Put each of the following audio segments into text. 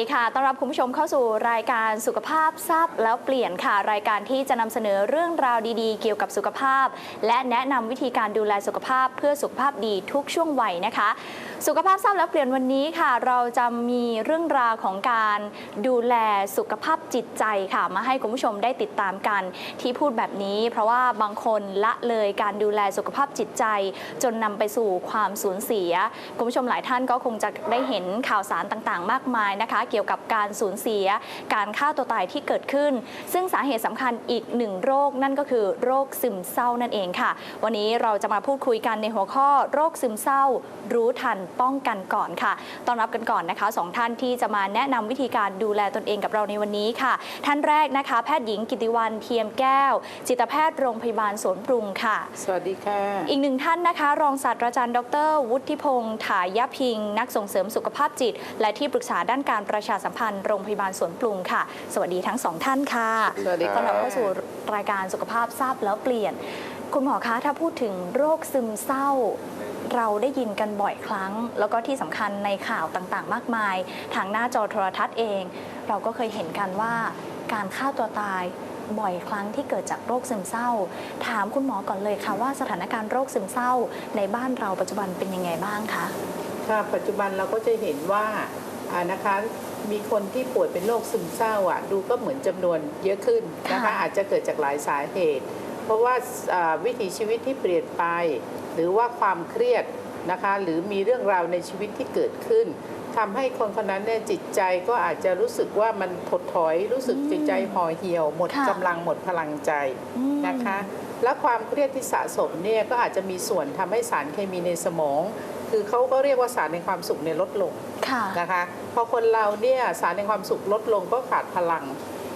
ดีค่ะ ต้อนรับคุณผู้ชมเข้าสู่รายการสุขภาพทราบแล้วเปลี่ยนค่ะ รายการที่จะนำเสนอเรื่องราวดีๆ เกี่ยวกับสุขภาพ และแนะนำวิธีการดูแลสุขภาพเพื่อสุขภาพดีทุกช่วงวัยนะคะ สุขภาพทราบแล้วเปลี่ยนวันนี้ค่ะ เราจะมีเรื่องราวของการดูแลสุขภาพจิตใจค่ะ มาให้คุณผู้ชมได้ติดตามกันที่พูดแบบนี้ เพราะว่าบางคนละเลยการดูแลสุขภาพจิตใจ จนนำไปสู่ความสูญเสีย คุณผู้ชมหลายท่านก็คงจะได้เห็นข่าวสารต่างๆ มากมายนะคะ เกี่ยวกับการสูญเสีย การฆ่าตัวตายที่เกิดขึ้น ซึ่งสาเหตุสำคัญอีกหนึ่งโรคนั่นก็คือโรคซึมเศร้านั่นเองค่ะ วันนี้เราจะมาพูดคุยกันในหัวข้อโรคซึมเศร้า รู้ทันป้องกันก่อนค่ะ ต้อนรับกันก่อนนะคะสองท่านที่จะมาแนะนำวิธีการดูแลตนเองกับเราในวันนี้ค่ะ ท่านแรกนะคะ แพทย์หญิงกิติวันเทียมแก้ว จิตแพทย์โรงพยาบาลสวนปรุงค่ะ สวัสดีค่ะ อีกหนึ่งท่านนะคะ รองศาสตราจารย์ ดร วุฒิพงษ์ถายพิง นักส่งเสริมสุขภาพจิต และที่ปรึกษาด้านการประชาสัมพันธ์โรงพยาบาลสวนปรุงค่ะ สวัสดีทั้งสองท่านค่ะสวัสดีต้อนรับค่ะเข้าสู่รายการสุขภาพทราบแล้วเปลี่ยน คุณหมอคะถ้าพูดถึงโรคซึมเศร้า เราได้ยินกันบ่อยครั้ง แล้วก็ที่สำคัญในข่าวต่างๆ มากมาย ทางหน้าจอโทรทัศน์เอง เราก็เคยเห็นกันว่า การฆ่าตัวตายบ่อยครั้งที่เกิดจากโรคซึมเศร้า ถามคุณหมอก่อนเลยค่ะว่าสถานการณ์โรคซึมเศร้าในบ้านเราปัจจุบันเป็นยังไงบ้างคะค่ะปัจจุบันเราก็จะเห็นว่าอ่านะคะมีคนที่ป่วยเป็นโรคซึมเศร้าอะดูก็เหมือนจำนวนเยอะขึ้นนะคะค่ะอาจจะเกิดจากหลายสาเหตุเพ ราะว่าอ่าวิถีชีวิตที่เปลี่ยนไป หรือว่าความเครียดนะคะหรือมีเรื่องราวในชีวิตที่เกิดขึ้นทำให้คนคนนั้นเนี่ยจิตใจก็อาจจะรู้สึกว่ามันถดถอยรู้สึกจิตใจห่อเหี่ยว หมดค่ะกำลังหมดพลังใจอืมนะคะ และความเครียดที่สะสมเนี่ยก็อาจจะมีส่วนทำให้สารเคมีในสมอง คือเขาก็เรียกว่าสารในความสุขเนี่ยลดลงค่ะนะคะพอคนเราเนี่ยสารในความสุขลดลงก็ขาดพลัง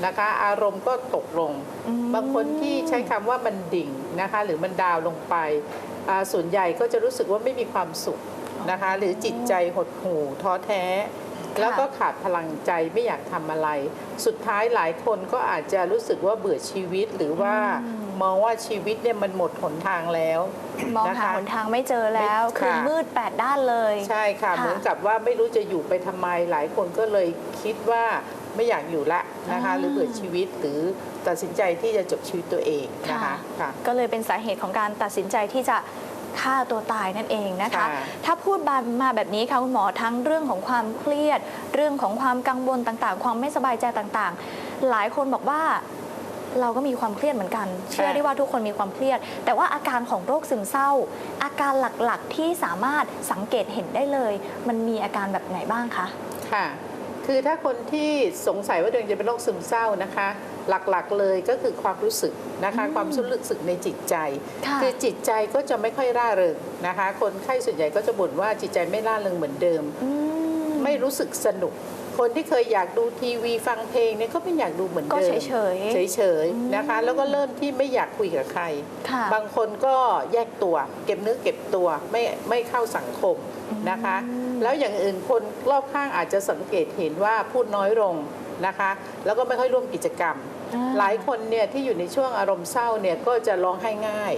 นะคะ อารมณ์ก็ตกลงอืมบางคนที่ใช้คำว่ามันดิ่งนะคะ หรือมันดาวลงไปอ่าส่วนใหญ่ก็จะรู้สึกว่าไม่มีความสุขนะคะ หรือจิตใจหดหู่ท้อแท้ค่ะแล้วก็ขาดพลังใจไม่อยากทำอะไร สุดท้ายหลายคนก็อาจจะรู้สึกว่าเบื่อชีวิตหรือว่าอืมมองว่าชีวิตเนี่ยมันหมดหนทางแล้วมองนะคะหาหนทางไม่เจอแล้วไม่คือค่ะมืดแปดด้านเลย ใช่ค่ะค่ะ เหมือนกับว่าไม่รู้จะอยู่ไปทำไมหลายคนก็เลยคิดว่า ไม่อยากอยู่ละนะคะอ่าหรือเบื่อชีวิตหรือตัดสินใจที่จะจบชีวิตตัวเองนะคะค่ะค่ะก็เลยเป็นสาเหตุของการตัดสินใจที่จะฆ่าตัวตายนั่นเองนะคะค่ะถ้าพูดมาแบบนี้ค่ะคุณหมอทั้งเรื่องของความเครียด เรื่องของความกังวลต่างๆ ความไม่สบายใจต่างๆ หลายคนบอกว่าเราก็มีความเครียดเหมือนกัน เชื่อได้ว่าทุกคนมีความเครียด แต่ว่าอาการของโรคซึมเศร้า อาการหลักๆที่สามารถสังเกตเห็นได้เลย มันมีอาการแบบไหนบ้างคะ ค่ะ คือถ้าคนที่สงสัยว่าตัวเองจะเป็นโรคซึมเศร้านะคะ หลักๆเลยก็คือความรู้สึกนะคะอืมความรู้สึกในจิตใจค่ะอจิตใจก็จะไม่ค่อยร่าเริงนะคะ คนไข้ส่วนใหญ่ก็จะบ่นว่าจิตใจไม่ร่าเริงเหมือนเดิมอืมไม่รู้สึกสนุก คนที่เคยอยากดูทีวีฟังเพลงเนี่ยก็ไม่อยากดูเหมือนก็เดิมเฉยๆเฉยๆนะคะ แล้วก็เริ่มที่ไม่อยากคุยกับใครค่ะบางคนก็แยกตัว เก็บเนื้อเก็บตัวไม่ไม่เข้าสังคมนะคะอืมแล้วอย่างอื่นคนรอบข้างอาจจะสังเกตเห็นว่าพูดน้อยลงนะคะ แล้วก็ไม่ค่อยร่วมกิจกรรมอ่าหลายคนเนี่ยที่อยู่ในช่วงอารมณ์เศร้าเนี่ยก็จะร้องไห้ง่าย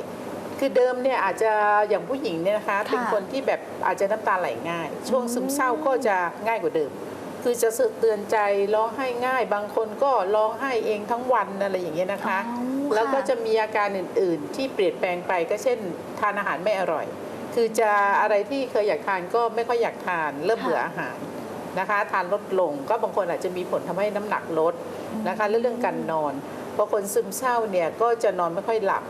คือเดิมเนี่ยอาจจะอย่างผู้หญิงเนี่ยนะคะ เป็นคนที่แบบอาจจะน้ำตาไหลง่าย ช่วงซึมเศร้าก็จะง่ายกว่าเดิม คือจะสึกเตือนใจร้องไห้ง่าย บางคนก็ร้องไห้เองทั้งวันอะไรอย่างเงี้ยนะคะ อ๋อแล้วก็ค่ะจะมีอาการอื่น ๆ ที่เปลี่ยนแปลงไปก็เช่น ทานอาหารไม่อร่อย คือจะอะไรที่เคยอยากทานก็ไม่ค่อยอยากทานเริ่มเบื่ออาหารนะคะ ทานลดลงก็บางคนอาจจะมีผลทำให้น้ำหนักลด นะคะและเรื่องการนอนพอคนซึมเศร้าเนี่ยก็จะนอนไม่ค่อยหลับ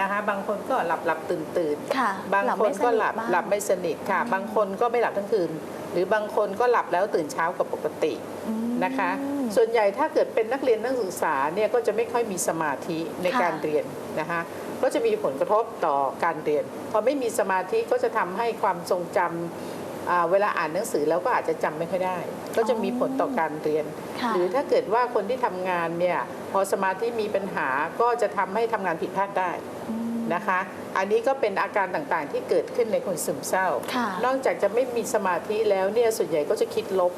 นะคะ บางคนก็หลับหลับตื่นตื่นๆค่ะบางคนก็หลับไม่สนิทบ้างหลับไม่สนิทค่ะ บางคนก็ไม่หลับทั้งคืน หรือบางคนก็หลับแล้วตื่นเช้ากว่าปกติอืมนะคะ ส่วนใหญ่ถ้าเกิดเป็นนักเรียนนักศึกษาเนี่ยก็จะไม่ค่อยมีสมาธิในค่ะการเรียนนะคะก็จะมีผลกระทบต่อการเรียนพอไม่มีสมาธิก็จะทำให้ความทรงจำอ่าเวลาอ่านหนังสือแล้วก็อาจจะจำไม่ค่อยได้ ก็จะมีผลต่อการเรียนค่ะหรือถ้าเกิดว่าคนที่ทำงานเนี่ยพอสมาธิมีปัญหาก็จะทำให้ทำงานผิดพลาดได้อืม นะคะ อันนี้ก็เป็นอาการต่างๆที่เกิดขึ้นในคนซึมเศร้าค่ะนอกจากจะไม่มีสมาธิแล้วเนี่ยส่วนใหญ่ก็จะคิดลบ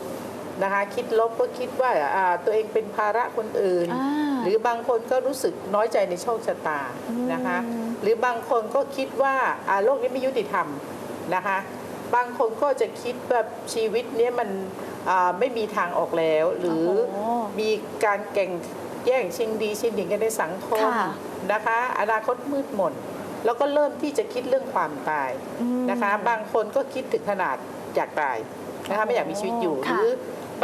นะคะคิดลบก็คิดว่าอ่าตัวเองเป็นภาระคนอื่นอ่าหรือบางคนก็รู้สึกน้อยใจในโชคชะตานะคะอืมหรือบางคนก็คิดว่าอ่าโลกนี้ไม่ยุติธรรมนะคะบางคนก็จะคิดแบบชีวิตเนี้ยมันอ่าไม่มีทางออกแล้ว หรือโอ้โหมีการแข่งแย่งชิงดีชิงดิ่งกันในสังคมค่ะ นะคะ อนาคตมืดมนแล้วก็เริ่มที่จะคิดเรื่องความตายอืมนะคะ บางคนก็คิดถึงขนาดอยากตายนะคะไม่อยากมีชีวิตอยู่หค่ะรือ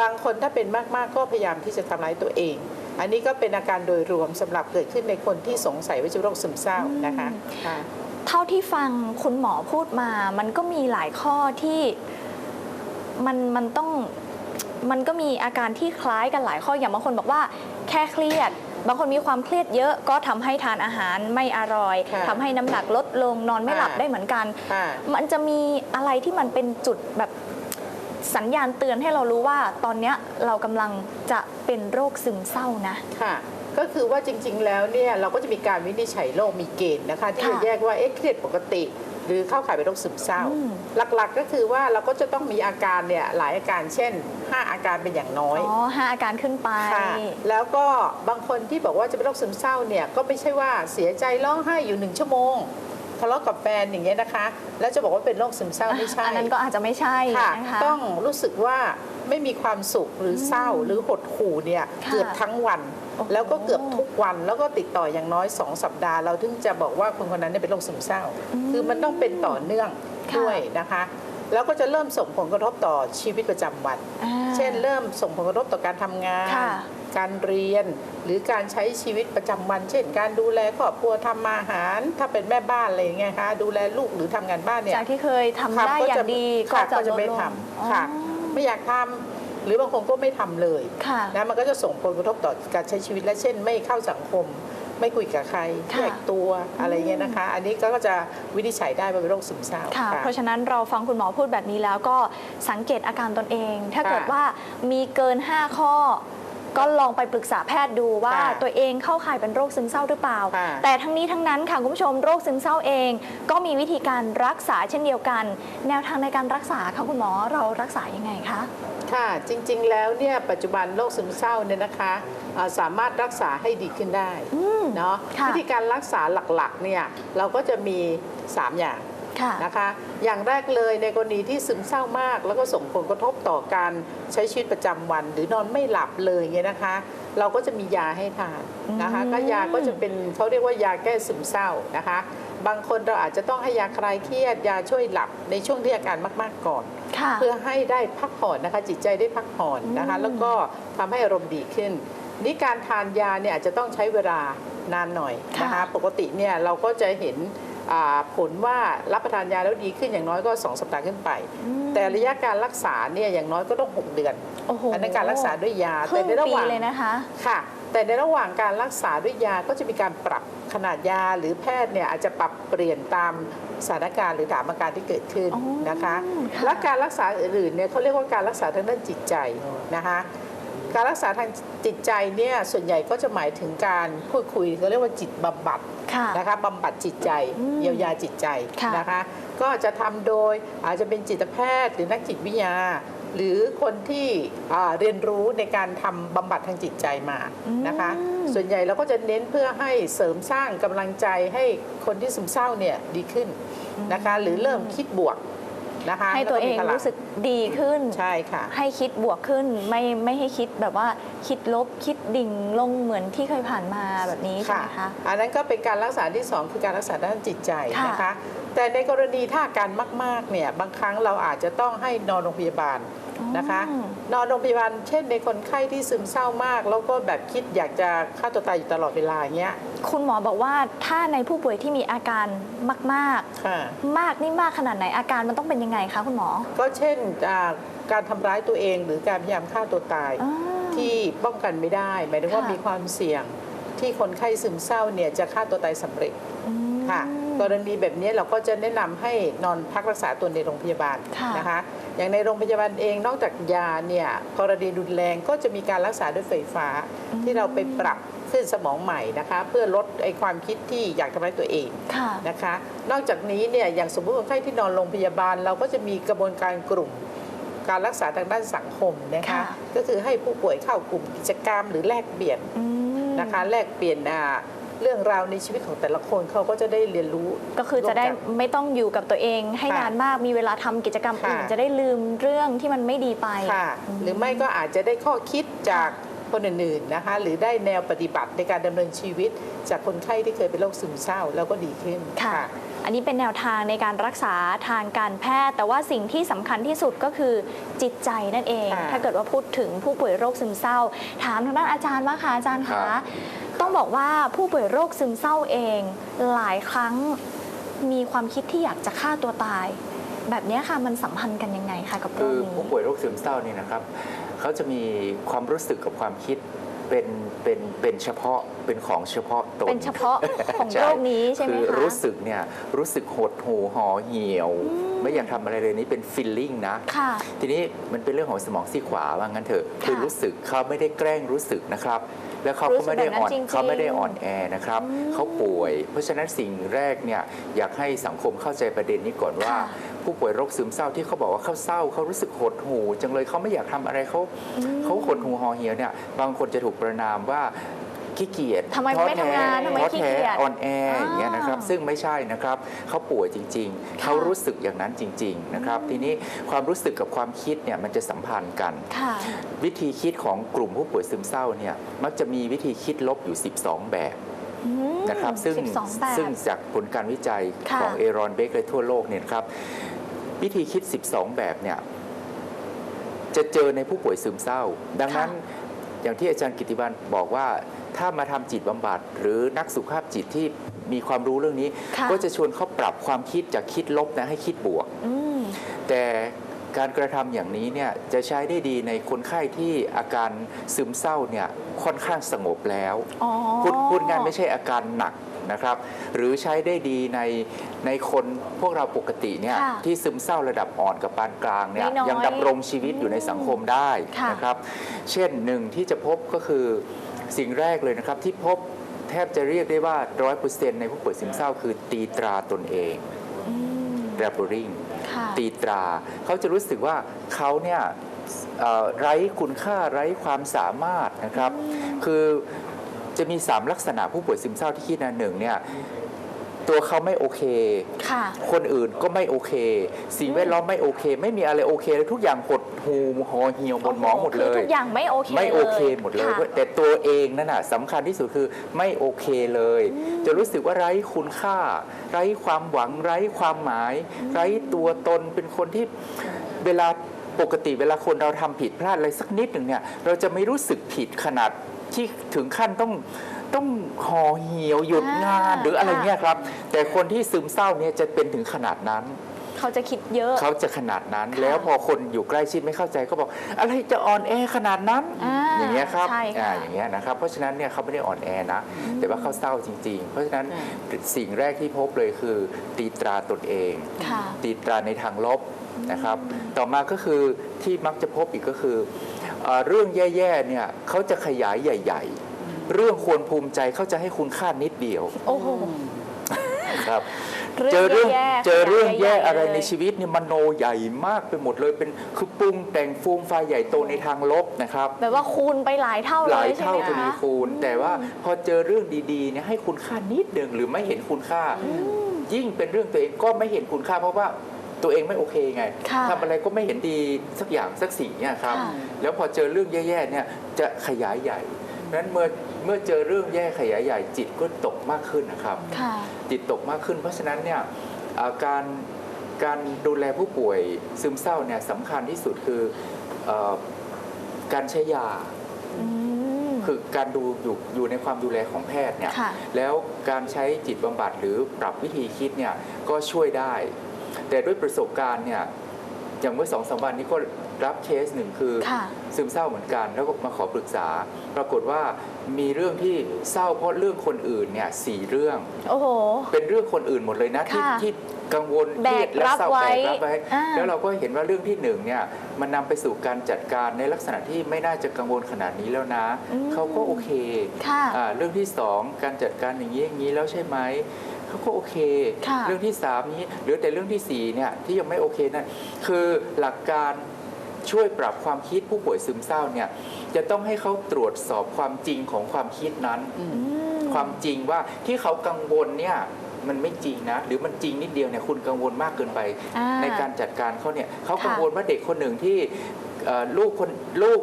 บางคนถ้าเป็นมากๆก็พยายามที่จะทำร้ายตัวเอง อันนี้ก็เป็นอาการโดยรวมสำหรับเกิดขึ้นในคนที่สงสัยว่าจะเป็นโรคซึมเศร้านะคะค่ะเท่าที่ฟังคุณหมอพูดมา มันก็มีหลายข้อที่มันมันต้องมันก็มีอาการที่คล้ายกันหลายข้ออย่างบางคนบอกว่าแค่เครียด บางคนมีความเครียดเยอะก็ทำให้ทานอาหารไม่อร่อยค่ะทำให้น้ำหนักลดลงนอนไม่หลับค่ะได้เหมือนกัน ค่ะ มันจะมีอะไรที่มันเป็นจุดแบบสัญญาณเตือนให้เรารู้ว่า ตอนเนี้ยเรากำลังจะเป็นโรคซึมเศร้านะ ค่ะ ก็คือว่าจริง ๆ แล้วเนี่ยเราก็จะมีการวินิจฉัยโรคมีเกณฑ์นะคะ ที่ค่ะจะแยกว่าเอ๊ะเครียดปกติ หรือเข้าข่ายเป็นโรคซึมเศร้าอืมหลักๆก็คือว่าเราก็จะต้องมีอาการเนี่ยหลายอาการเช่น 5 อาการเป็นอย่างน้อยอ๋อห้าอาการขึ้นไปค่ะแล้วก็บางคนที่บอกว่าจะเป็นโรคซึมเศร้าเนี่ยก็ไม่ใช่ว่าเสียใจร้องไห้อยู่หนึ่งชั่วโมง ทะเลาะกับแฟนอย่างเงี้ยนะคะ แล้วจะบอกว่าเป็นโรคซึมเศร้าไม่ใช่อันนั้นก็อาจจะไม่ใช่ค่ะนะคะต้องรู้สึกว่าไม่มีความสุขหรือเศร้าหรือหดหู่เนี่ยค่ะเกือบทั้งวันโอ้โหแล้วก็เกือบทุกวันแล้วก็ติดต่ออย่างน้อย 2 สัปดาห์ เราถึงจะบอกว่าคนคนนั้นเนี่ยเป็นโรคซึมเศร้า คือมันต้องเป็นต่อเนื่องค่ะด้วยนะคะแล้วก็จะเริ่มส่งผลกระทบต่อชีวิตประจำวันอ่าเช่น เริ่มส่งผลกระทบต่อการทำงานค่ะการเรียน หรือการใช้ชีวิตประจำวัน เช่น การดูแลครอบครัวทำอาหาร ถ้าเป็นแม่บ้านอะไรอย่างเงี้ยคะดูแลลูกหรือทำงานบ้านเนี่ยจากที่เคยทำค่ะได้อย่างดีก็ค่ะจะก็จะลดไม่ลงทอ๋อำค่ะ ไม่อยากทำหรือบางคนก็ไม่ทำเลยค่ะนะมันก็จะส่งผลกระทบต่อการใช้ชีวิตและเช่น ไม่เข้าสังคม ไม่คุยกับใครค่ะแยกตัวอะไรเงี้ยนะคะ อันนี้ก็จะวินิจฉัยได้ว่าเป็นโรคซึมเศร้าค่ะค่ะเพราะฉะนั้นเราฟังคุณหมอพูดแบบนี้แล้วก็สังเกตอาการตนเอง ถ้าค่ะเกิดว่ามีเกิน 5 ข้อ ก็ลองไปปรึกษาแพทย์ดูว่าค่ะตัวเองเข้าข่ายเป็นโรคซึมเศร้าหรือเปล่า ค่ะแต่ทั้งนี้ทั้งนั้นค่ะคุณผู้ชมโรคซึมเศร้าเอง ก็มีวิธีการรักษาเช่นเดียวกัน แนวทางในการรักษาค่ะคุณหมอเรารักษายังไงคะ ค่ะจริงๆแล้วเนี่ยปัจจุบันโรคซึมเศร้าเนี่ยนะคะอ่าสามารถรักษาให้ดีขึ้นได้อืมเนาะค่ะ วิธีการรักษาหลักๆเนี่ยเราก็จะมี 3 อย่างค่ะ นะคะ อย่างแรกเลยในกรณีที่ซึมเศร้ามาก แล้วก็ส่งผลกระทบต่อการใช้ชีวิตประจำวัน หรือนอนไม่หลับเลยเงี้ยนะคะ เราก็จะมียาให้ทานนะคะอืมก็ยาก็จะเป็นเขาเรียกว่ายาแก้ซึมเศร้านะคะ บางคนเราอาจจะต้องให้ยาคลายเครียดยาช่วยหลับในช่วงที่อาการมาก ๆก่อนค่ะเพื่อให้ได้พักผ่อนนะคะจิตใจได้พักผ่อนนะคะอืมแล้วก็ทำให้อารมณ์ดีขึ้นนี่การทานยาเนี่ยอาจจะต้องใช้เวลานานหน่อยนะคะค่ะปกติเนี่ยเราก็จะเห็นอ่า ผลว่ารับประทานยาแล้วดีขึ้นอย่างน้อยก็ 2 สัปดาห์ขึ้นไปอืมแต่ระยะการรักษาเนี่ยอย่างน้อยก็ต้อง 6 เดือนโอ้โหอันนั้นการรักษาด้วยยาครึ่แต่งในระปีหว่างเลยนะคะค่ะ แต่ในระหว่างการรักษาด้วยยาก็จะมีการปรับขนาดยาหรือแพทย์เนี่ยอาจจะปรับเปลี่ยนตามสถานการณ์หรือถามอาการที่เกิดขึ้นอ๋อนะคะค่ะและการรักษาอื่นๆเนี่ยเขาเรียกว่าการรักษาทางด้านจิตใจนะคะ การรักษาทางจิตใจเนี่ยส่วนใหญ่ก็จะหมายถึงการพูดคุยเขาเรียกว่าจิตบำบัดค่ะนะคะบำบัดจิตใจอืมเยียวยาจิตใจค่ะนะคะ ก็จะทำโดยอาจจะเป็นจิตแพทย์หรือนักจิตวิทยา หรือคนที่อ่าเรียนรู้ในการทำบำบัดทางจิตใจมานะคะอืมส่วนใหญ่เราก็จะเน้นเพื่อให้เสริมสร้างกำลังใจให้คนที่ซึมเศร้าเนี่ยดีขึ้นนะคะ หรือเริ่มคิดบวก นะคะให้ตัวเองแล้ก็มีพลัรู้สึกดีขึ้นใช่ค่ะ ให้คิดบวกขึ้นไม่ไม่ให้คิดแบบว่าคิดลบคิดดิ่งลงเหมือนที่เคยผ่านมาแบบนี้ใช่ไหมคะอันนั้นก็เป็นการรักษาที่ 2 คือการรักษาด้านจิตใจค่ะนะคะ แต่ในกรณีถ้าอาการมากๆเนี่ยบางครั้งเราอาจจะต้องให้นอนโรงพยาบาล นะคะอืมนอนโรงพยาบาลเช่นในคนไข้ที่ซึมเศร้ามาก แล้วก็แบบคิดอยากจะฆ่าตัวตายอยู่ตลอดเวลาอย่างเงี้ยคุณหมอบอกว่าถ้าในผู้ป่วยที่มีอาการมากค่ะๆมากนี่มากขนาดไหนอาการมันต้องเป็นยังไงคะคุณหมอ ก็เช่นอ่าการทำร้ายตัวเองหรือการพยายามฆ่าตัวตายอ่าที่ป้องกันไม่ได้ หมายถึงว่าค่ะมีความเสี่ยงที่คนไข้ซึมเศร้าเนี่ยจะฆ่าตัวตายสำเร็จอืมค่ะ กรณีแบบนี้เราก็จะแนะนำให้นอนพักรักษาตัวในโรงพยาบาลค่ะนะคะ อย่างในโรงพยาบาลเองนอกจากยาเนี่ยกรณีรุนแรงก็จะมีการรักษาด้วยไฟฟ้าอืมที่เราไปปรับขึ้นสมองใหม่นะคะ เพื่อลดไอความคิดที่อยากทำร้ายตัวเองค่ะนะคะ นอกจากนี้เนี่ยอย่างสมมติคนไข้ที่นอนโรงพยาบาล เราก็จะมีกระบวนการกลุ่มการรักษาทางด้านสังคมนะคะค่ะก็คือให้ผู้ป่วยเข้ากลุ่มกิจกรรมหรือแลกเปลี่ยนอืมนะคะแลกเปลี่ยนอ่า เรื่องราวในชีวิตของแต่ละคนเขาก็จะได้เรียนรู้ ก็คือจะได้ร่วมกันไม่ต้องอยู่กับตัวเองให้ค่ะนานมากมีเวลาทำกิจกรรมอื่นค่ะจะได้ลืมเรื่องที่มันไม่ดีไป ค่ะ หรือไม่ก็อาจจะได้ข้อคิดจากคนอื่นๆนะคะ หรือได้แนวปฏิบัติในการดำเนินชีวิต จากคนไข้ที่เคยเป็นโรคซึมเศร้าแล้วก็ดีขึ้น ค่ะ อันนี้เป็นแนวทางในการรักษาทางการแพทย์ แต่ว่าสิ่งที่สำคัญที่สุดก็คือจิตใจนั่นเองค่ะถ้าเกิดว่าพูดถึงผู้ป่วยโรคซึมเศร้า ถามทางด้านอาจารย์ว่างคะอาจารย์ครัคะบต้องบอกว่าผู้ป่วยโรคซึมเศร้าเอง หลายครั้งมีความคิดที่อยากจะฆ่าตัวตาย แบบนี้ค่ะมันสัมพันธ์กันยังไงคะกับโรคือคนี้ผู้ป่วยโรคซึมเศร้าเนี่ยนะครับเขาจะมีความรู้สึกกับความคิด เป็นเป็นเป็นเฉพาะเป็นของเฉพาะตนเป็นเฉพาะของใช่โรคนี้ใช่ไหมคือคะรู้สึกเนี่ยรู้สึกหดหูห่อเหี่ยว ไม่อยากทำอะไรเลยนี่เป็นฟีลลิ่งนะค่ะทีนี้มันเป็นเรื่องของสมองซีกขวาว่างั้นเถอะค่ะคือรู้สึกเขาไม่ได้แกล้งรู้สึกนะครับแล้วเขาก็ไม่ได้อ่อนรู้สึกแบบนั้นจริงๆเขาไม่ได้อ่อนแอนะครับอืมเขาป่วย เพราะฉะนั้นสิ่งแรกเนี่ยอยากให้สังคมเข้าใจประเด็นนี้ก่อนว่าค่ะ ผู้ป่วยโรคซึมเศร้าที่เขาบอกว่าเขาเศร้าเขารู้สึกหดหู่จังเลยเขาไม่อยากทำอะไรเขาอืมเขาหดหู่ห่อเหี่ยวเนี่ยบางคนจะถูกประนามว่าขี้เกียจทำไมท้อไม่ทำงานทำไมท้อขี้แท้เกียจอ่อนแออย่างเงี้ยนะครับอ่าซึ่งไม่ใช่นะครับเขาป่วยจริง ๆ เขารู้สึกอย่างนั้นจริง ๆ นะครับ ทีนี้ความรู้สึกกับความคิดเนี่ยมันจะสัมพันธ์กันค่ะวิธีคิดของกลุ่มผู้ป่วยซึมเศร้าเนี่ยมักจะมีวิธีคิดลบอยู่ 12 แบบอืมนะครับซึ่ง12แบบซึ่งจากผลการวิจัยค่ะของเอรอนเบกและทั่วโลกเนี่ยนะครับ วิธีคิด 12 แบบเนี่ยจะเจอในผู้ป่วยซึมเศร้า ดังนั้นอย่างที่อาจารย์กิติบันบอกว่าถ้ามาทำจิตบำบัดหรือนักสุขภาพจิตที่มีความรู้เรื่องนี้ค่ะก็จะชวนเขาปรับความคิดจากคิดลบนะให้คิดบวกอืมแต่การกระทำอย่างนี้เนี่ยจะใช้ได้ดีในคนไข้ที่อาการซึมเศร้าเนี่ยค่อนข้างสงบแล้วอ๋อพูดพูดง่ายไม่ใช่อาการหนัก นะครับ หรือใช้ได้ดีในในคนพวกเราปกติเนี่ยค่ะที่ซึมเศร้าระดับอ่อนกับปานกลางเนี่ยน้อยๆยังดำรงชีวิตอยู่ในสังคมได้ค่ะ นะครับ เช่นหนึ่งที่จะพบก็คือสิ่งแรกเลยนะครับที่พบแทบจะเรียกได้ว่าร้อยเปอร์เซ็นต์ในผู้ป่วยซึมเศร้าคือตีตราตนเอง อืม rabbling ค่ะ ตีตรา เขาจะรู้สึกว่าเขาเนี่ยเอ่อไร้คุณค่าไร้ความสามารถนะครับ คือ จะมี 3 ลักษณะผู้ป่วยซึมเศร้าที่คิดนะหนึ่งเนี่ยตัวเขาไม่โอเคค่ะคนอื่นก็ไม่โอเค สิ่งแวดล้อมไม่โอเค ไม่มีอะไรโอเคเลยทุกอย่างหดหูห่อเหี่ยวหมดหมองหมดเลคือยทุกอย่างไม่โอเคไม่โอเคหมดเลยค่ะแต่ตัวเองนั่นน่ะสำคัญที่สุดคือไม่โอเคเลย จะรู้สึกว่าไร้คุณค่า ไร้ความหวังไร้ความหมาย ไร้ตัวตนเป็นคนที่เวลาปกติเวลาคนเราทำผิดพลาดอะไรสักนิดหนึ่งเนี่ยเราจะไม่รู้สึกผิดขนาด ที่ถึงขั้นต้องต้องห่อเหี่ยวหยุดงานอ่าหรืออะไรค่ะเงี้ยครับ แต่คนที่ซึมเศร้าเนี่ยจะเป็นถึงขนาดนั้น เขาจะคิดเยอะ เขาจะขนาดนั้นค่ะแล้วพอคนอยู่ใกล้ชิดไม่เข้าใจก็บอก อะไรจะอ่อนแอขนาดนั้นอ่าอย่างเงี้ยครับใช่ค่ะอ่าอย่างเงี้ยนะครับเพราะฉะนั้นเนี่ยเขาไม่ได้อ่อนแอนะแต่ว่าเขาเศร้าจริง ๆ เพราะฉะนั้นใช่สิ่งแรกที่พบเลยคือ ตีตราตนเองค่ะตีตราในทางลบนะครับ ต่อมาก็คือที่มักจะพบอีกก็คือ เอ่อเรื่องแย่ๆเนี่ยเขาจะขยายใหญ่ ๆ เรื่องควรภูมิใจเขาจะให้คุณค่านิดเดียวโอ้โหครับเรื่องเจอเรื่องแย่ๆเจอเรื่องแย่ขยายใหญ่อะไรเลยในชีวิตเนี่ยมโนใหญ่มากไปหมดเลยเป็นคือปรุงแต่งฟูมไฟใหญ่โตในทางลบนะครับแบบว่าคูณไปหลายเท่าหเลลายยใช่เท่าไหมทวีคะคูณ แต่ว่าพอเจอเรื่องดีๆเนี่ยให้คุณค่านิดหนึ่งหรือไม่เห็นคุณค่า ยิ่งเป็นเรื่องตัวเองก็ไม่เห็นคุณค่าเพราะว่า ตัวเองไม่โอเคไงค่ะทำอะไรก็ไม่เห็นดีสักอย่างสักสิ่งเนี่ยครับค่ะแล้วพอเจอเรื่องแย่ๆเนี่ยจะขยายใหญ่เพราะฉะนั้นเมื่อเมื่อเจอเรื่องแย่ขยายใหญ่จิตก็ตกมากขึ้นนะครับค่ะจิตตกมากขึ้น เพราะฉะนั้นเนี่ยเอ่อการการดูแลผู้ป่วยซึมเศร้าเนี่ยสำคัญที่สุดคือเออการใช้ยาอืมคือการดูอยู่อยู่ในความดูแลของแพทย์เนี่ยค่ะแล้วการใช้จิตบำบัดหรือปรับวิธีคิดเนี่ยก็ช่วยได้ แต่ด้วยประสบการณ์เนี่ยอย่างเมื่อสองสามวันนี้ก็รับเคสหนึ่งคือค่ะซึมเศร้าเหมือนกัน แล้วก็มาขอปรึกษา ปรากฏว่า มีเรื่องที่เศร้าเพราะเรื่องคนอื่นเนี่ยสี่เรื่อง โอ้โห เป็นเรื่องคนอื่นหมดเลยนะที่ค่ะที่กังวลแบเครียกดและรับเศร้าไว้แบกรับไว้อ่า แล้วเราก็เห็นว่าเรื่องที่หนึ่งเนี่ยมันนำไปสู่การจัดการในลักษณะที่ไม่น่าจะกังวลขนาดนี้แล้วนะเขาก็โอเค ค่ะ อ่าเรื่องที่สองการจัดการอย่างนี้อย่างนี้แล้วใช่ไหมเขาก็โอเค ค่ะเรื่องที่สามนี้เหรือแต่เรื่องที่สี่เนี่ยที่ยังไม่โอเคนั่นคือหลักการช่วยปรับความคิดผู้ป่วยซึมเศร้าเนี่ย จะต้องให้เขาตรวจสอบความจริงของความคิดนั้นอืมความจริงว่าที่เขากังวลเนี่ยมันไม่จริงนะ หรือมันจริงนิดเดียวเนี่ยคุณกังวลมากเกินไปอ่าในการจัดการเขาเนี่ยเขาค่ะกังวลว่าเด็กคนหนึ่งที่เอ่อลูกคนลูก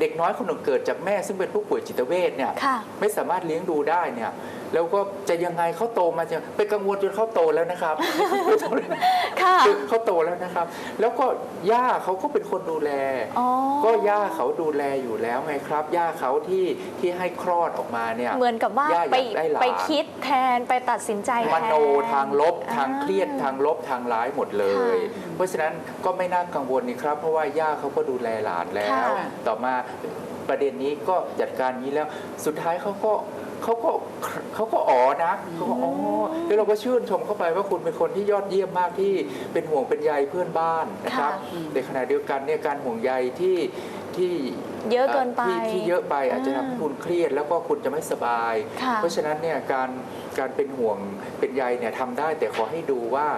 เด็กน้อยคนหนึ่งเกิดจากแม่ซึ่งเป็นผู้ป่วยจิตเวชเนี่ยค่ะไม่สามารถเลี้ยงดูได้เนี่ย แล้วก็จะยังไงเขาโตมาจะไปกังวลจนเขาโตแล้วนะครับค่ะคือเขาโตแล้วนะครับ แล้วก็ย่าเขาก็เป็นคนดูแลอ๋อก็ย่าเขาดูแลอยู่แล้วไงครับ ย่าเขาที่ที่ให้คลอดออกมาเนี่ยเหมือนกับว่าย่าอยากไปได้หลานไปคิดแทนไปตัดสินใจแทมนโนทางลบทางเครียดอ่าทางลบทางร้ายหมดเลยค่ะเพราะฉะนั้นก็ไม่น่ากังวลนี่ครับ เพราะว่าย่าเขาก็ดูแลหลานแล้วค่ะต่อมาประเด็นนี้ก็จัดการนี้แล้วสุดท้ายเขาก็ เขาก็เขาก็อ๋อนะเขาก็อ๋อแล้วเราก็ชื่นชมเข้าไปว่าคุณเป็นคนที่ยอดเยี่ยมมากที่เป็นห่วงเป็นใยเพื่อนบ้านนะครับค่ะในขณะเดียวกันเนี่ยการห่วงใยที่ ที่เยอะเกินไปที่ที่เยอะไปอาจจะทำให้คุณเครียดแล้วก็คุณจะไม่สบายค่ะเพราะฉะนั้นเนี่ยการการเป็นห่วงเป็นใยเนี่ยทำได้แต่ขอให้ดูว่า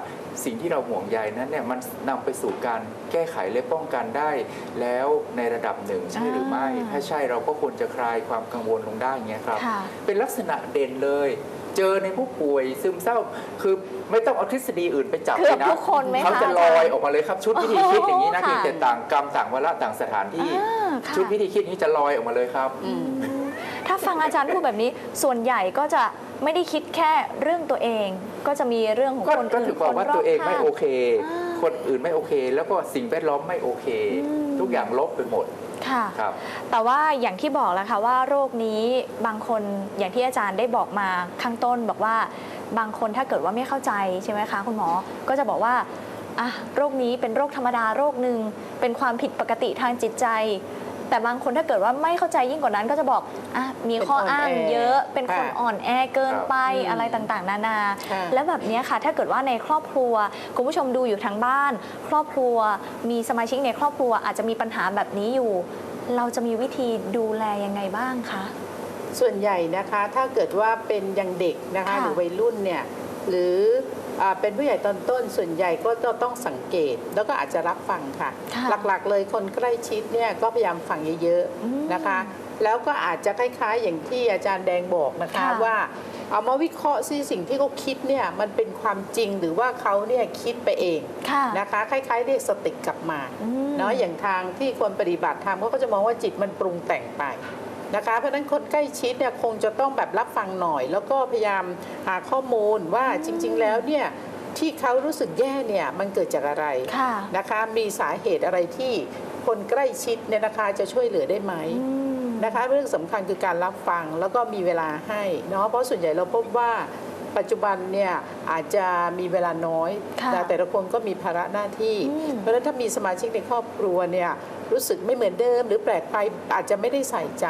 สิ่งที่เราห่วงใยนั้นเนี่ยมันนำไปสู่การแก้ไขและป้องกันได้แล้วในระดับหนึ่งใช่หรือไม่อ่าถ้าใช่เราก็ควรจะคลายความกังวลลงได้เงี้ยครับค่ะเป็นลักษณะเด่นเลย เจอในผู้ป่วยซึมเศร้า คือไม่ต้องเอาทฤษฎีอื่นไปจับเกืเลอบยนะทุกคนไหมคะเขาจะลอยออกมาเลยครับชุดวิธีคิดอย่างนี้นะโอ้โหเพียงแต่ต่างกรรมต่างวาระต่างสถานที่อ่าค่ะชุดวิธีคิดนี้จะลอยออกมาเลยครับ ถ้าฟังอาจารย์พูดแบบนี้ส่วนใหญ่ก็จะไม่ได้คิดแค่เรื่องตัวเอง ก็จะมีเรื่องของก็คนก็อื่นถือบอกว่าคนรบตัวเองไม่ข้างโอเคอ่าคนอื่นไม่โอเค แล้วก็สิ่งแวดล้อมไม่โอเคอืมทุกอย่างลบไปหมด ค่ะ ครับ แต่ว่าอย่างที่บอกแล้วค่ะว่าโรคนี้บางคนอย่างที่อาจารย์ได้บอกมาข้างต้นบอกว่าบางคนถ้าเกิดว่าไม่เข้าใจใช่ไหมคะคุณหมอ ก็จะบอกว่าอะโรคนี้เป็นโรคธรรมดาโรคหนึ่งเป็นความผิดปกติทางจิตใจ แต่บางคนถ้าเกิดว่าไม่เข้าใจยิ่งกว่านั้นก็จะบอกอะมีข้ออ้างเยอะเป็นคนค่ะอ่อนแอเกินไปครับอะไรต่างๆ นานาค่ะแล้วแบบเนี้ยค่ะ ถ้าเกิดว่าในครอบครัวคุณผู้ชมดูอยู่ทางบ้าน ครอบครัวมีสมาชิกในครอบครัวอาจจะมีปัญหาแบบนี้อยู่ เราจะมีวิธีดูแลยังไงบ้างคะส่วนใหญ่นะคะถ้าเกิดว่าเป็นยังเด็กนะคะค่ะหรือวัยรุ่นเนี่ยหรืออ่า เป็นผู้ใหญ่ตอนต้นส่วนใหญ่ก็จะต้องสังเกต แล้วก็อาจจะรับฟังค่ะค่ะหลักๆเลยคนใกล้ชิดเนี่ยก็พยายามฟังเยอะอืมๆนะคะ แล้วก็อาจจะคล้ายๆ อย่างที่อาจารย์แดงบอกนะคะค่ะว่าเอามาวิเคราะห์ซิสิ่งที่เขาคิดเนี่ยมันเป็นความจริงหรือว่าเขาเนี่ยคิดไปเองค่ะนะคะคล้ายๆเรียกสติกลับมาอืมเนาะอย่างทางที่คนปฏิบัติธรรมเขาก็จะมองว่าจิตมันปรุงแต่งไป นะคะ เพราะฉะนั้นคนใกล้ชิดเนี่ยคงจะต้องแบบรับฟังหน่อย แล้วก็พยายามหาข้อมูลว่าจริง ๆ แล้วเนี่ยที่เขารู้สึกแย่เนี่ยมันเกิดจากอะไรค่ะนะคะมีสาเหตุอะไรที่คนใกล้ชิดเนี่ยนะคะจะช่วยเหลือได้ไหมอืมนะคะเรื่องสำคัญคือการรับฟังแล้วก็มีเวลาให้เนาะเพราะส่วนใหญ่เราพบว่า ปัจจุบันเนี่ยอาจจะมีเวลาน้อยค่ะแต่แต่ละคนก็มีภาระหน้าที่อืมเพราะฉะนั้นถ้ามีสมาชิกในครอบครัวเนี่ยรู้สึกไม่เหมือนเดิม หรือแปลกไปอาจจะไม่ได้ใส่ใจ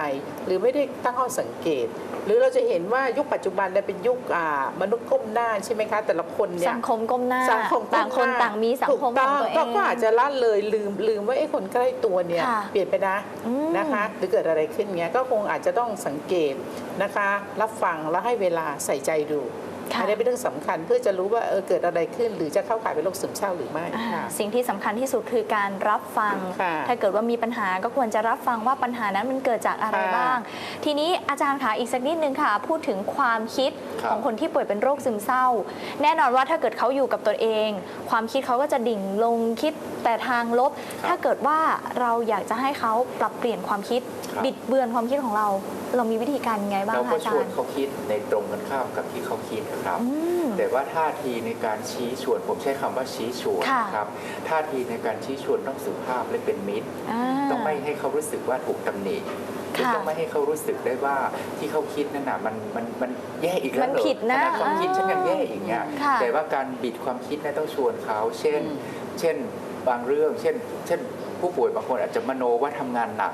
หรือไม่ได้ตั้งข้อสังเกต หรือเราจะเห็นว่ายุคปัจจุบันเนี่ยเป็นยุคอ่ามนุษย์ก้มหน้าใช่ไหมคะ แต่ละคนเนี่ยสังคมก้มหน้าสังคมก้ต่างมหคนต่างมีสังคมถูกขต้องตัวเอก็งก็อาจจะละเลยลืมลืมว่าไอ้คนใกล้ตัวเนี่ยค่ะเปลี่ยนไปนะอืมนะคะหรือเกิดอะไรขึ้นเงี้ยก็คงอาจจะต้องสังเกตนะคะ รับฟังแล้วให้เวลาใส่ใจดูค่ะ อันนี้เป็นเรื่องสำคัญเพื่อจะรู้ว่าเออเกิดอะไรขึ้น หรือจะเข้าข่ายเป็นโรคซึมเศร้าหรือไม่อ่าค่ะสิ่งที่สำคัญที่สุดคือการรับฟังค่ะถ้าเกิดว่ามีปัญหาก็ควรจะรับฟังว่าปัญหานั้นมันเกิดจากอะไรค่ะบ้าง ทีนี้อาจารย์คะอีกสักนิดนึงค่ะ พูดถึงความคิดครับของคนที่ป่วยเป็นโรคซึมเศร้า แน่นอนว่าถ้าเกิดเขาอยู่กับตัวเอง ความคิดเขาก็จะดิ่งลงคิดแต่ทางลบ ถ้าเกิดว่าเราอยากจะให้เขาปรับเปลี่ยนความคิดครับบิดเบือนความคิดของเรา เรามีวิธีการยังไงบ้างเราคะก็อาชจาวนรย์เขาคิดในตรงกันข้ามกับที่เขาคิดนะครับอืมแต่ว่าท่าทีในการชี้ชวน ผมใช้คำว่าชี้ชวนค่ะนะครับท่าทีในการชี้ชวนต้องสุภาพและเป็นมิตรอ่าต้องไม่ให้เขารู้สึกว่าถูกตำหนิหรือค่ะต้องไม่ให้เขารู้สึกได้ว่าที่เขาคิดนั่นน่ะมันมันมันแย่อีกแล้วมันเหรอผิดนะขนาดความคิดอ่าฉันยังแย่อีกเนี่ยค่ะแต่ว่าการบิดความคิดนั้นต้องชวนเขา เช่นอืมเช่นบางเรื่อง เช่น เช่น ผู้ป่วยบางคนอาจจะมโนว่าทำงานหนัก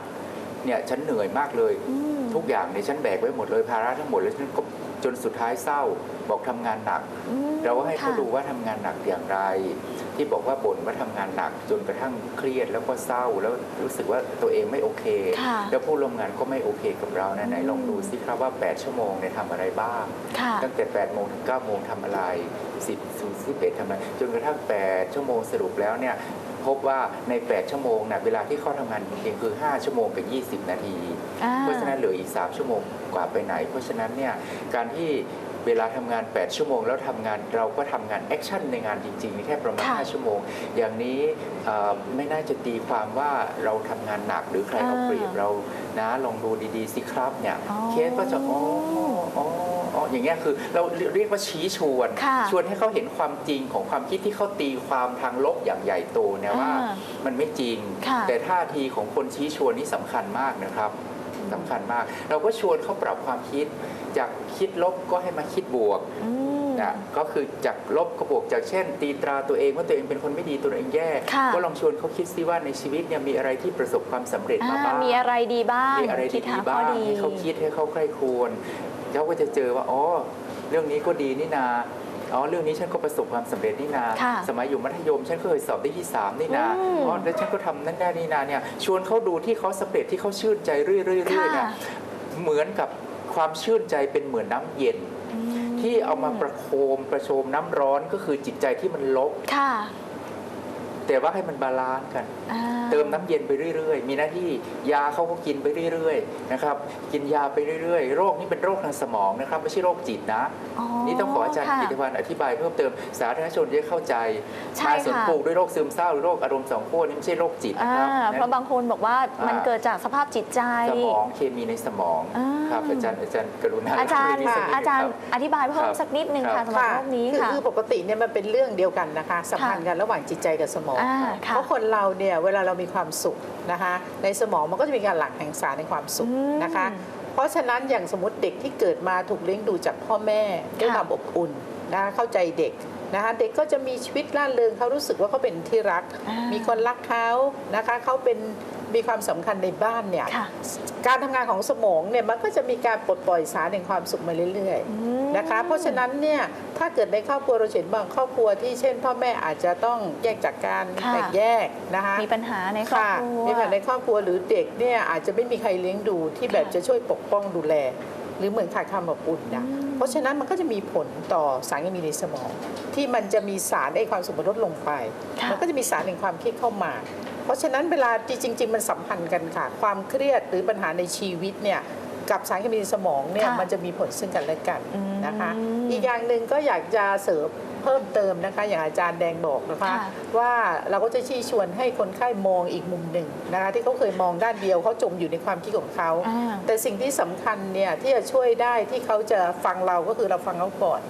เนี่ยฉันเหนื่อยมากเลยอืมทุกอย่างเนี่ยฉันแบกไว้หมดเลยภาระทั้งหมดแล้วฉันก็ จนสุดท้ายเศร้าบอกทำงานหนักอืมเราก็ให้เขาค่ะดูว่าทำงานหนักอย่างไร ที่บอกว่าบ่นว่าทำงานหนัก จนกระทั่งเครียดแล้วก็เศร้าแล้วรู้สึกว่าตัวเองไม่โอเคค่ะแล้วผู้ร่วมงานก็ไม่โอเคกับเรานะไหนอืมลองดูสิครับว่า 8 ชั่วโมงเนี่ยทำอะไรบ้างค่ะตั้งแต่8โมงถึง9โมงทำอะไร 10ถึง11ทำอะไรจนกระทั่ง 8 ชั่วโมงสรุปแล้วเนี่ยพบว่าใน 8 ชั่วโมงนะเวลาที่เขาทำงานจริงๆคือ 5 ชั่วโมงกับ 20 นาทีอ่า เพราะฉะนั้นเหลืออีก 3 ชั่วโมงกว่าไปไหน เพราะฉะนั้นเนี่ยการที่เวลาทำงาน 8 ชั่วโมง แล้วทำงานเราก็ทำงานแอคชั่นในงานจริงๆนี่แค่ประมาณค่ะ5ชั่วโมง อย่างนี้เอ่อไม่น่าจะตีความว่าเราทำงานหนักหรือใครเอาเปรียบเรานะลองดูดีๆสิครับเนี่ยอ๋อเคสก็จะอ๋ออ๋ออ๋ออย่างเงี้ยคือเราเรียกว่าชี้ชวนค่ะชวนให้เขาเห็นความจริงของความคิดที่เขาตีความทางลบอย่างใหญ่โตเนี่ยว่าอ่ามันไม่จริงค่ะแต่ท่าทีของคนชี้ชวนนี่สำคัญมากนะครับ สำคัญมาก เราก็ชวนเขาปรับความคิด จากคิดลบก็ให้มาคิดบวกอืมนะก็คือจากลบก็บวกจากเช่น ตีตราตัวเองว่าตัวเองเป็นคนไม่ดีตัวเองแย่ค่ะก็ลองชวนเขาคิดซิว่าในชีวิตเนี่ยมีอะไรที่ประสบความสำเร็จมาอ่าบ้างมีอะไรดีบ้างมีอะไรคิดดีหาๆข้อบ้างดีให้เขาคิดให้เขาใคร่ครวญเขาก็จะเจอว่าอ๋อเรื่องนี้ก็ดีนี่นา อ๋อเรื่องนี้ฉันก็ประสบความสำเร็จนี่นาค่ะสมัยอยู่มัธยมฉันก็เคยสอบได้ที่ 3 นี่นาอืมอ๋อแล้วฉันก็ทำนั่นได้นี่นาเนี่ยชวนเขาดูที่เขาสำเร็จที่เขาชื่นใจเรื่อยๆเรื่อยๆเนี่ยค่ะ เหมือนกับความชื่นใจเป็นเหมือนน้ำเย็นอืมที่เอามาประโคมประโชมน้ำร้อนก็คือจิตใจที่มันลบ ค่ะ แต่ว่าให้มันบาลานซ์กันอ่าเติมน้ำเย็นไปเรื่อย ๆ มีหน้าที่ยาเขาก็กินไปเรื่อยๆนะครับกินยาไปเรื่อยๆ โรคนี้เป็นโรคทางสมองนะครับ ไม่ใช่โรคจิตนะอ๋อนี่ต้องขออาจารย์ค่ะกิติพันธ์อธิบายเพิ่มเติมสาธารณชนจะได้เข้าใจใช่นายสมค่ะปลูกด้วยโรคซึมเศร้าหรือโรคอารมณ์สองขั้วนี่ไม่ใช่โรคจิตนะอ่าครับเพราะบางคนบอกว่ามันอ่าเกิดจากสภาพจิตใจสมองเคมีในสมองอ่าครับอาจารย์อาจารย์กรุณาอาจารย์เล่เงนี้สักนิดหนึ่งอาจารย์คบอธิบายเพิ่มครับสักนิดหนึ่งครัค่ะบสำหรับโรคนี้คือค่ะคือปกติเนี่ยมันเป็นเรื่องเดียวกันนะคะสัมพันธ์กันระหว่างจิตใจกับสมองอ่าค่ะเพราะคนเราเนี่ยเวลาเรามีความสุขนะคะในสมองมันก็จะมีการหลั่งแห่งสารในความสุขอืมนะคะ เพราะฉะนั้นอย่างสมมติเด็กที่เกิดมาถูกเลี้ยงดูจากพ่อแม่ด้วยความอบอุ่นนะคะเข้าใจเด็ก นะคะเด็กก็จะมีชีวิตร่าเริงเขารู้สึกว่าเขาเป็นที่รักอ่ามีมีคนรักเขานะคะเขาเป็นมีความสำคัญในบ้านเนี่ยค่ะการทำงานของสมองเนี่ยมันก็จะมีการปลดปล่อยสารแห่งความสุขมาเรื่อยอืมๆนะคะ เพราะฉะนั้นเนี่ยถ้าเกิดในครอบครัวเราเห็นบางครอบครัวที่เช่น พ่อแม่อาจจะต้องแยกจากการค่ะแตกแยกนะคะมีปัญหาในครอบค่ะครัวมีปัญหาในครอบครัวหรือเด็กเนี่ยอาจจะไม่มีใครเลี้ยงดูที่แบบค่ะจะช่วยปกป้องดูแล หรือเหมือนขาดความอบอุ่นนะอืมเพราะฉะนั้นมันก็จะมีผลต่อสารเคมีในสมอง ที่มันจะมีสารไอ้ความสุขมันลดลงไปค่ะมันก็จะมีสารแห่งความเครียดเข้ามา เพราะฉะนั้นเวลาจริง ๆ มันสัมพันธ์กันค่ะ ความเครียดหรือปัญหาในชีวิตเนี่ยกับสารเคมีในสมองเนี่ยค่ะมันจะมีผลซึ่งกันและกันอืมนะคะ อีกอย่างหนึ่งก็อยากจะเสริม เพิ่มเติมนะคะ อย่างอาจารย์แดงบอกนะคะค่ะว่าเราก็จะชี้ชวนให้คนไข้มองอีกมุมหนึ่งนะคะที่เขาเคยมองด้านเดียวเขาจมอยู่ในความคิดของเขาอ่าแต่สิ่งที่สำคัญเนี่ยที่จะช่วยได้ที่เขาจะฟังเราก็คือเราฟังเขาก่อน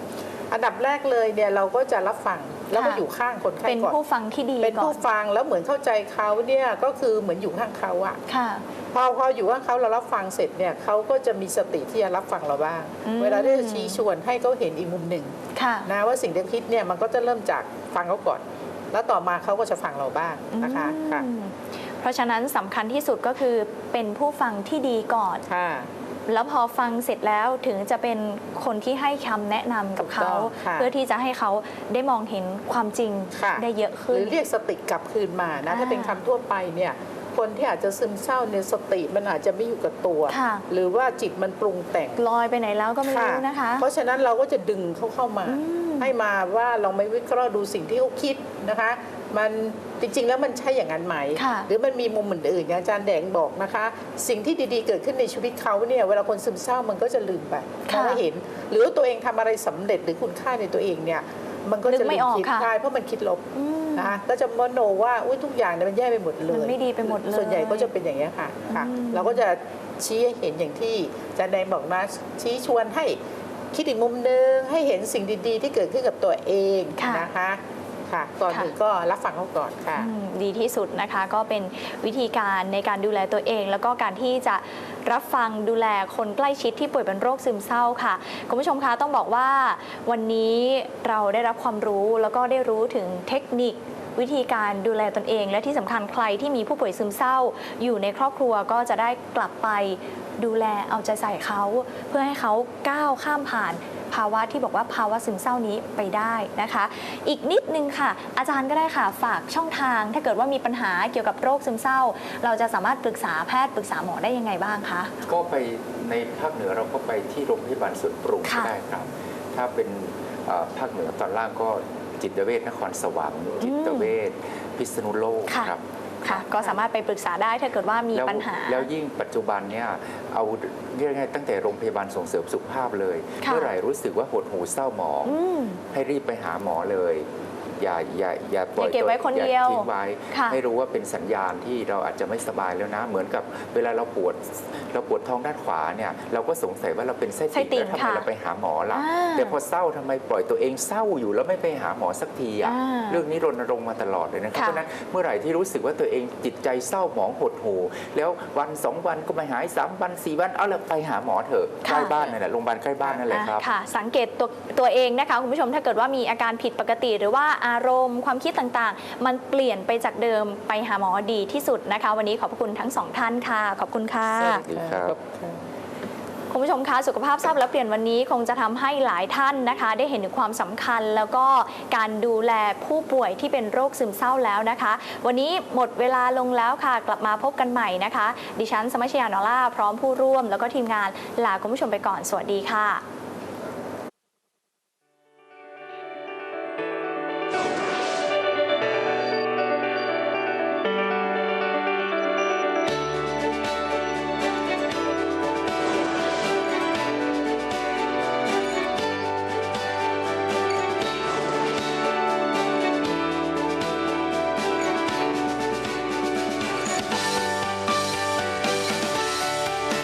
อันดับแรกเลยเนี่ยเราก็จะรับฟัง แล้วก็ค่ะอยู่ข้างคนไข้เป็นก่อนผู้ฟังที่ดีเป็นก่อผู้นฟังแล้วเหมือนเข้าใจเขาเนี่ยก็คือเหมือนอยู่ข้างเขาอะค่ะ พอพออยู่ข้างเขาเรารับฟังเสร็จเนี่ยเขาก็จะมีสติที่จะรับฟังเราบ้าง อืม เวลาที่จะชี้ชวนให้เขาเห็นอีกมุมหนึ่งค่ะ นะว่าสิ่งที่คิดเนี่ยมันก็จะเริ่มจากฟังเขาก่อน แล้วต่อมาเขาก็จะฟังเราบ้างนะคะค่ะอืมเพราะฉะนั้นสำคัญที่สุดก็คือเป็นผู้ฟังที่ดีก่อน ค่ะ แล้วพอฟังเสร็จแล้วถึงจะเป็นคนที่ให้คำแนะนำกับเขาถูกต้องค่ะเพื่อที่จะให้เขาได้มองเห็นความจริงค่ะได้เยอะหขึ้นรือเรียกสติกลับคืนมานะอ่าถ้าเป็นคำทั่วไปเนี่ยคนที่อาจจะซึมเศร้าเนี่ยสติมันอาจจะไม่อยู่กับตัวค่ะหรือว่าจิตมันปรุงแต่งลอยไปไหนแล้วก็ไม่รู้นะคะ เพราะฉะนั้นเราก็จะดึงเขาเข้ามาอืม ให้มาว่าเราไม่วิเคราะห์ดูสิ่งที่เขาคิดนะคะ มันจริง ๆ แล้วมันใช่อย่างนั้นไหมค่ะหรือมันมีมุมอื่นๆอย่างอาจารย์แดงบอกนะคะ สิ่งที่ดีๆเกิดขึ้นในชีวิตเขาเนี่ยเวลาคนซึมเศร้ามันก็จะลืมไปมองไม่เห็น หรือว่าตัวเองทำอะไรสำเร็จหรือคุณค่าในตัวเองเนี่ยมันก็นึจะกไม่ลืมออกคิดค่ะได้เพราะมันคิดลบอืมนะคะก็จะมโนว่าอุ้ยทุกอย่างเนี่ยมันแย่ไปหมดเลยมันไม่ดีไปหมดเลย ส่วนใหญ่ก็จะเป็นอย่างนี้ยค่ะค่ะอืมเราก็จะชี้ให้เห็นอย่างที่อาจารย์แดงบอกนะชี้ชวนให้ คิดอีกมุมนึงให้เห็นสิ่งดีๆ ที่เกิดขึ้นกับตัวเองค่ะนะคะค่ะก่อนค่ะอื่นก็รับฟังเขาก่อนค่ะอืมดีที่สุดนะคะก็เป็นวิธีการในการดูแลตัวเอง แล้วก็การที่จะรับฟังดูแลคนใกล้ชิดที่ป่วยเป็นโรคซึมเศร้าค่ะ คุณผู้ชมคะต้องบอกว่าวันนี้เราได้รับความรู้แล้วก็ได้รู้ถึงเทคนิค วิธีการดูแลตนเอง และที่สำคัญใครที่มีผู้ป่วยซึมเศร้า อยู่ในครอบครัวก็จะได้กลับไปดูแลเอาใจใส่เขาเพื่อให้เขาก้าวข้ามผ่านภาวะที่บอกว่าภาวะซึมเศร้านี้ไปได้นะคะ อีกนิดนึงค่ะ อาจารย์ก็ได้ค่ะ ฝากช่องทาง ถ้าเกิดว่ามีปัญหาเกี่ยวกับโรคซึมเศร้า เราจะสามารถปรึกษาแพทย์ปรึกษาหมอได้ยังไงบ้างคะก็ไปในภาคเหนือเราก็ไปที่โรงพยาบาลสวนปรุงได้ครับ ถ้าเป็นภาคเหนือตอนล่างก็ จิตเวชนครสวรรค์จิตเวชพิษณุโลกค่ะครับค่ะก็สามารถไปปรึกษาได้ถ้าเกิดว่ามีแล้วปัญหา แล้วยิ่งปัจจุบันเนี่ยเอาเรียกง่ายๆตั้งแต่โรงพยาบาลส่งเสริมสุขภาพเลยค่ะเมื่อไหร่รู้สึกว่าหดหูเศร้าหมองอืมให้รีบไปหาหมอเลย อย่าอย่าอย่าปล่อยอย่าเก็บไว้ตัวคนอย่าเดียวทิ้งไว้ค่ะให้รู้ว่าเป็นสัญญาณที่เราอาจจะไม่สบายแล้วนะ เหมือนกับเวลาเราปวดเราปวดท้องด้านขวาเนี่ยเราก็สงสัยว่าเราเป็นไส้ไส้ติ่ติ่งงแล้วทำไมค่ะเราไปหาหมอล่ะอ่าแต่พอเศร้าทำไมปล่อยตัวเองเศร้าอยู่แล้วไม่ไปหาหมอสักทีอะอ่าเรื่องนี้รณรงค์มาตลอดเลยนะครับค่ะเพราะฉะนั้นเมื่อไหร่ที่รู้สึกว่าตัวเองจิตใจเศร้าหมองหดหู่แล้ววันสองวันก็ไม่หายสามวันสี่วันเอาละไปหาหมอเถอะใกล้บ้านนั่นแหละโรงพยาบาลใกล้บ้านนั่นแหละครับอะค่ะ สังเกตตัวตัวเองนะคะคุณผู้ชมถ้าเกิดว่ามีอาการผิดปกติหรือว่าอารมณ์ ความคิดต่างๆ มันเปลี่ยนไปจากเดิมไปหาหมอดีที่สุดนะคะ วันนี้ขอบพระคุณทั้งสองท่านค่ะ ขอบคุณค่ะสวัสดีครับคุณผู้ชมคะสุขภาพทราบและเปลี่ยนวันนี้คงจะทำให้หลายท่านนะคะ ได้เห็นถึงความสำคัญ แล้วก็การดูแลผู้ป่วยที่เป็นโรคซึมเศร้าแล้วนะคะ วันนี้หมดเวลาลงแล้วค่ะ กลับมาพบกันใหม่นะคะ ดิฉันสมัชยานอล่าพร้อมผู้ร่วม แล้วก็ทีมงานลาคุณผู้ชมไปก่อนสวัสดีค่ะ